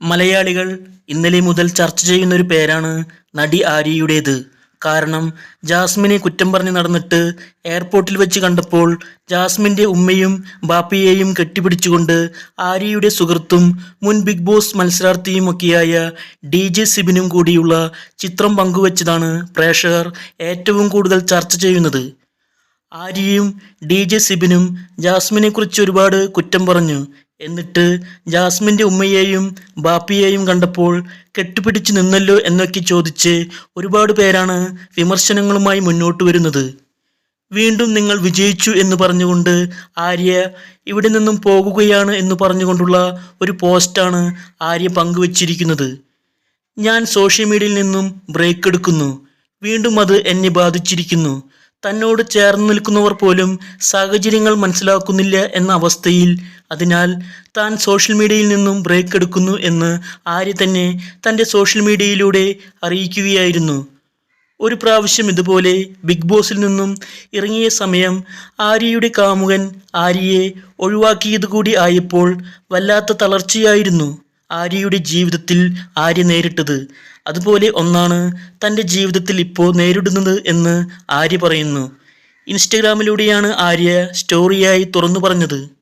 മലയാളികൾ ഇന്നലെ മുതൽ ചർച്ച ചെയ്യുന്ന ഒരു പേരാണ് നടി ആര്യയുടേത്. കാരണം ജാസ്മിനെ കുറ്റം പറഞ്ഞ് നടന്നിട്ട് എയർപോർട്ടിൽ വെച്ച് കണ്ടപ്പോൾ ജാസ്മിന്റെ ഉമ്മയും ബാപ്പിയെയും കെട്ടിപ്പിടിച്ചുകൊണ്ട് ആര്യയുടെ സുഹൃത്തും മുൻ ബിഗ് ബോസ് മത്സരാർത്ഥിയുമൊക്കെയായ ഡി ജെ സിബിനും കൂടിയുള്ള ചിത്രം പങ്കുവച്ചതാണ് പ്രേക്ഷകർ ഏറ്റവും കൂടുതൽ ചർച്ച ചെയ്യുന്നത്. ആര്യയും ഡി ജെ സിബിനും ജാസ്മിനെ കുറിച്ച് ഒരുപാട് കുറ്റം പറഞ്ഞു. എന്നിട്ട് ജാസ്മിന്റെ ഉമ്മയെയും ബാപ്പിയെയും കണ്ടപ്പോൾ കെട്ടുപിടിച്ച് നിന്നല്ലോ എന്നൊക്കെ ചോദിച്ച് ഒരുപാട് പേരാണ് വിമർശനങ്ങളുമായി മുന്നോട്ട് വരുന്നത്. വീണ്ടും നിങ്ങൾ വിജയിച്ചു എന്ന് പറഞ്ഞുകൊണ്ട് ആര്യ ഇവിടെ നിന്നും പോകുകയാണ് എന്ന് പറഞ്ഞുകൊണ്ടുള്ള ഒരു പോസ്റ്റാണ് ആര്യ പങ്കുവച്ചിരിക്കുന്നത്. ഞാൻ സോഷ്യൽ മീഡിയയിൽ നിന്നും ബ്രേക്ക് എടുക്കുന്നു. വീണ്ടും അത് എന്നെ ബാധിച്ചിരിക്കുന്നു. തന്നോട് ചേർന്ന് നിൽക്കുന്നവർ പോലും സാഹചര്യങ്ങൾ മനസ്സിലാക്കുന്നില്ല എന്ന അവസ്ഥയിൽ. അതിനാൽ താൻ സോഷ്യൽ മീഡിയയിൽ നിന്നും ബ്രേക്ക് എടുക്കുന്നു എന്ന് ആര്യ തന്നെ തന്റെ സോഷ്യൽ മീഡിയയിലൂടെ അറിയിക്കുകയായിരുന്നു. ഒരു പ്രാവശ്യം ഇതുപോലെ ബിഗ് ബോസിൽ നിന്നും ഇറങ്ങിയ സമയം ആര്യയുടെ കാമുകൻ ആര്യയെ ഒഴിവാക്കിയതുകൂടി ആയപ്പോൾ വല്ലാത്ത തളർച്ചയായിരുന്നു. ആര്യയുടെ ജീവിതത്തിൽ ആര്യ നേരിട്ടത്. അതുപോലെ ഒന്നാണ് തന്റെ ജീവിതത്തിൽ ഇപ്പോൾ നേരിടുന്നത് എന്ന് ആര്യ പറയുന്നു. ഇൻസ്റ്റഗ്രാമിലൂടെയാണ് ആര്യ സ്റ്റോറിയായി തുറന്നു പറഞ്ഞത്.